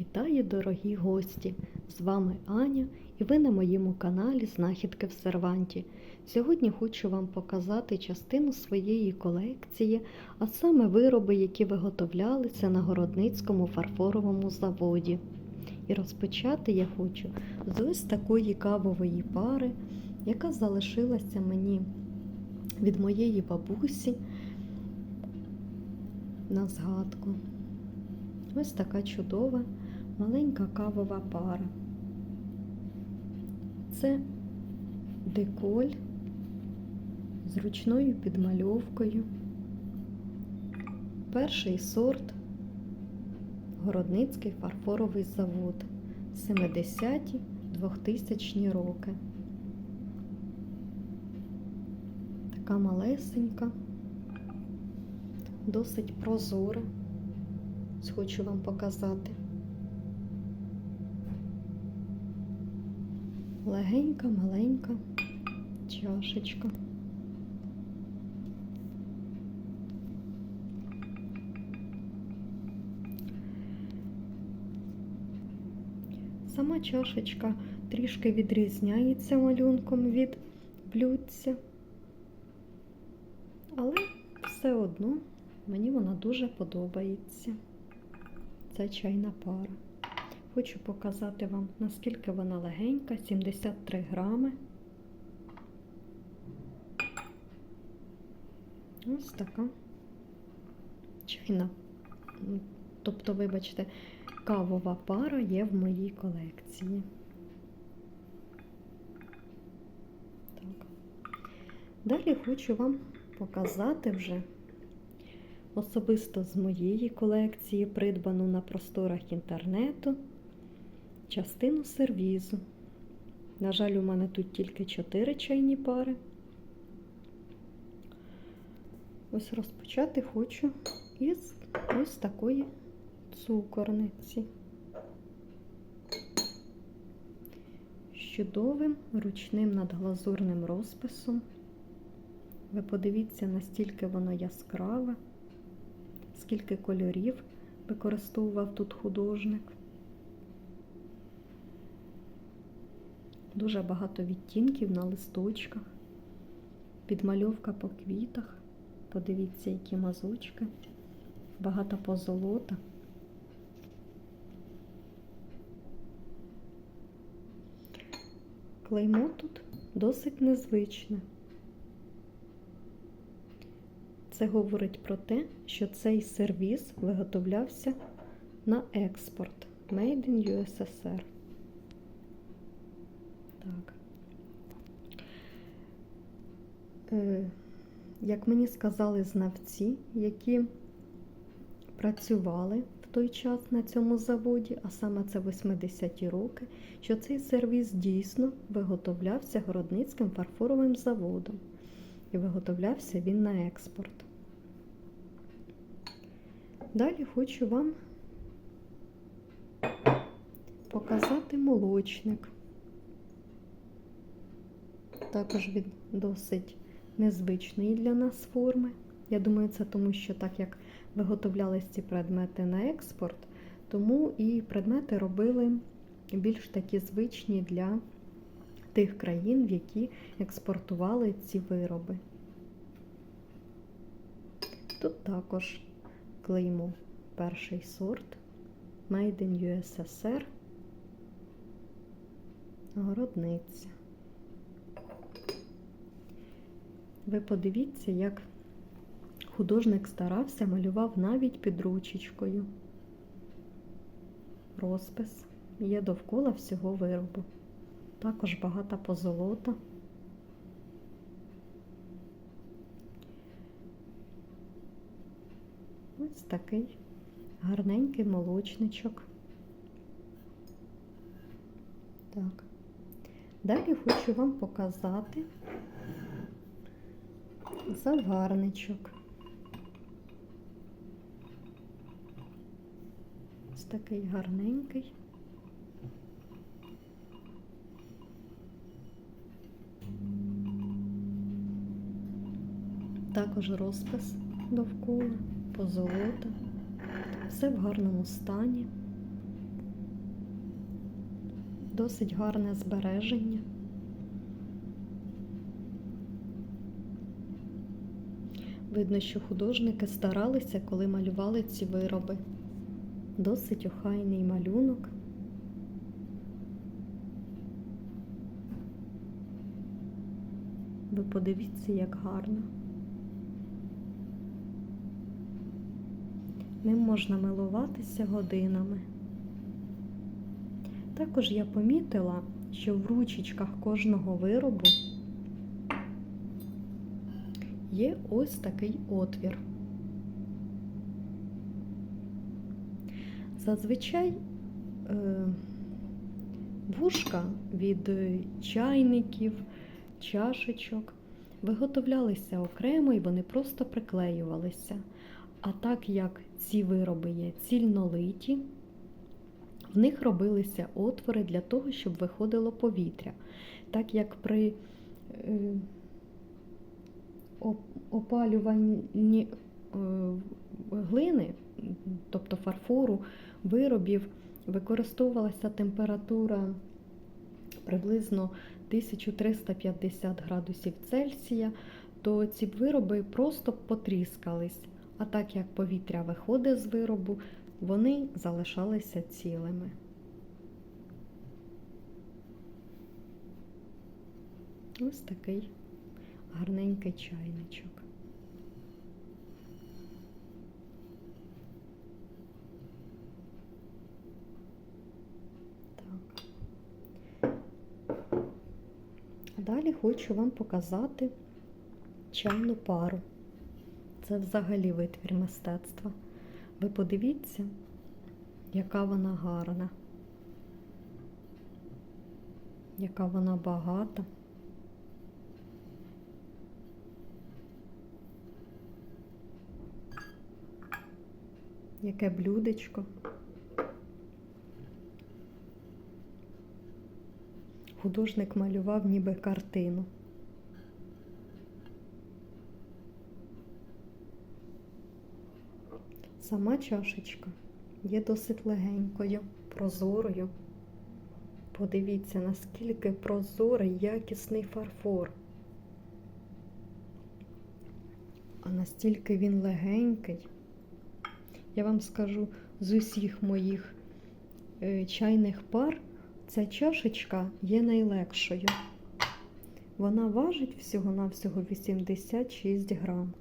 Вітаю, дорогі гості! З вами Аня і ви на моєму каналі Знахідки в Серванті. Сьогодні хочу вам показати частину своєї колекції, а саме вироби, які виготовлялися на Городницькому фарфоровому заводі. І розпочати я хочу з ось такої кавової пари, яка залишилася мені від моєї бабусі на згадку. Ось така чудова маленька кавова пара. Це деколь з ручною підмальовкою. Перший сорт Городницький фарфоровий завод 70-ті 2000 роки. Така малесенька, досить прозора. Хочу вам показати. Легенька, маленька чашечка. Сама чашечка трішки відрізняється малюнком від блюдця, але все одно мені вона дуже подобається. Це чайна пара. Хочу показати вам, наскільки вона легенька, 73 грами. Ось така чайна. Тобто, вибачте, кавова пара є в моїй колекції. Так. Далі хочу вам показати вже особисто з моєї колекції, придбану на просторах інтернету, частину сервізу. На жаль, у мене тут тільки 4 чайні пари. Ось розпочати хочу із ось такої цукорниці. З чудовим ручним надглазурним розписом. Ви подивіться, настільки воно яскраве, скільки кольорів використовував тут художник. Дуже багато відтінків на листочках, підмальовка по квітах. Подивіться, які мазочки, багато позолота. Клеймо тут досить незвичне. Це говорить про те, що цей сервіс виготовлявся на експорт Made in USSR. Так. Е, як мені сказали знавці, які працювали в той час на цьому заводі, а саме це 80-ті роки, що цей сервіс дійсно виготовлявся Городницьким фарфоровим заводом. І виготовлявся він на експорт. Далі хочу вам показати молочник. Також він досить незвичної для нас форми. Я думаю, це тому, що так як виготовлялись ці предмети на експорт, тому і предмети робили більш такі звичні для тих країн, в які експортували ці вироби. Тут також клеймо перший сорт Made in USSR Городниця. Ви подивіться, як художник старався, малював навіть під ручечкою. Розпис є довкола всього виробу. Також багата позолота. Ось такий гарненький молочничок. Так. Далі хочу вам показати заварничок. Ось такий гарненький. Також розпис довкола, позолота. Все в гарному стані. Досить гарне збереження. Видно, що художники старалися, коли малювали ці вироби. Досить охайний малюнок. Ви подивіться, як гарно. Ним можна милуватися годинами. Також я помітила, що в ручечках кожного виробу є ось такий отвір. Зазвичай е, вушка від е, чайників, чашечок виготовлялися окремо і вони просто приклеювалися. А так як ці вироби є цільнолиті, в них робилися отвори для того, щоб виходило повітря. Так як при опалюванні е, глини, тобто фарфору, виробів, використовувалася температура приблизно 1350 градусів Цельсія, то ці вироби просто потріскались. А так як повітря виходить з виробу, вони залишалися цілими. Ось такий гарненький чайничок. Так. Далі хочу вам показати чайну пару. Це взагалі витвір мистецтва. Ви подивіться, яка вона гарна, яка вона багата. Яке блюдечко. Художник малював ніби картину. Сама чашечка є досить легенькою, прозорою. Подивіться, наскільки прозорий, якісний фарфор. А настільки він легенький. Я вам скажу, з усіх моїх е, чайних пар ця чашечка є найлегшою. Вона важить всього-навсього 86 грам.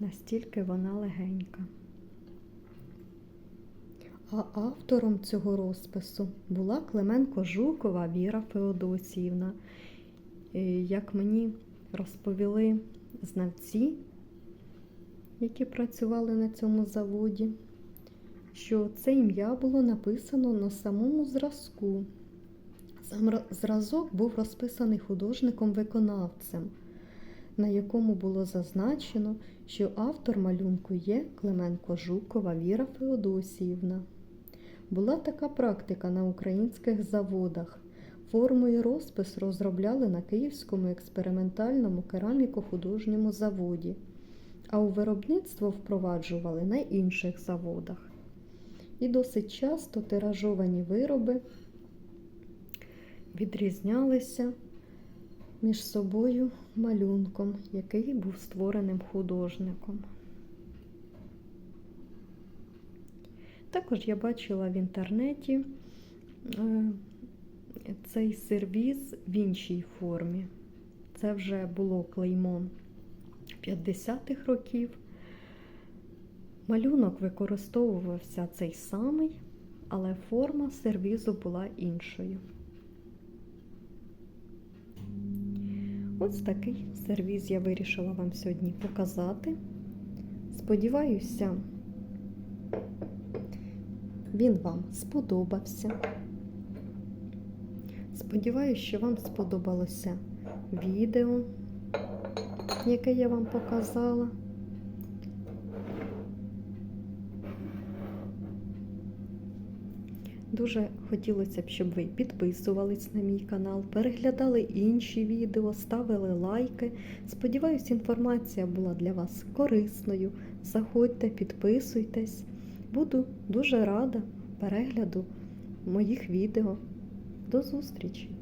Настільки вона легенька. А автором цього розпису була Клименко Жукова Віра Феодосіївна. Як мені розповіли знавці, які працювали на цьому заводі, що це ім'я було написано на самому зразку. Сам зразок був розписаний художником-виконавцем, на якому було зазначено, що автор малюнку є Клименко Жукова Віра Феодосіївна. Була така практика на українських заводах. Форму і розпис розробляли на Київському експериментальному кераміко-художньому заводі, а у виробництво впроваджували на інших заводах. І досить часто тиражовані вироби відрізнялися між собою малюнком, який був створеним художником. Також я бачила в інтернеті е, цей сервіз в іншій формі. Це вже було клеймо 50-х років. Малюнок використовувався цей самий, але форма сервізу була іншою. Ось такий сервіз я вирішила вам сьогодні показати. Сподіваюся, він вам сподобався. Сподіваюся, що вам сподобалося відео, яке я вам показала. Дуже хотілося б, щоб ви підписувались на мій канал, переглядали інші відео, ставили лайки. Сподіваюсь, інформація була для вас корисною. Заходьте, підписуйтесь. Буду дуже рада перегляду моїх відео. До зустрічі!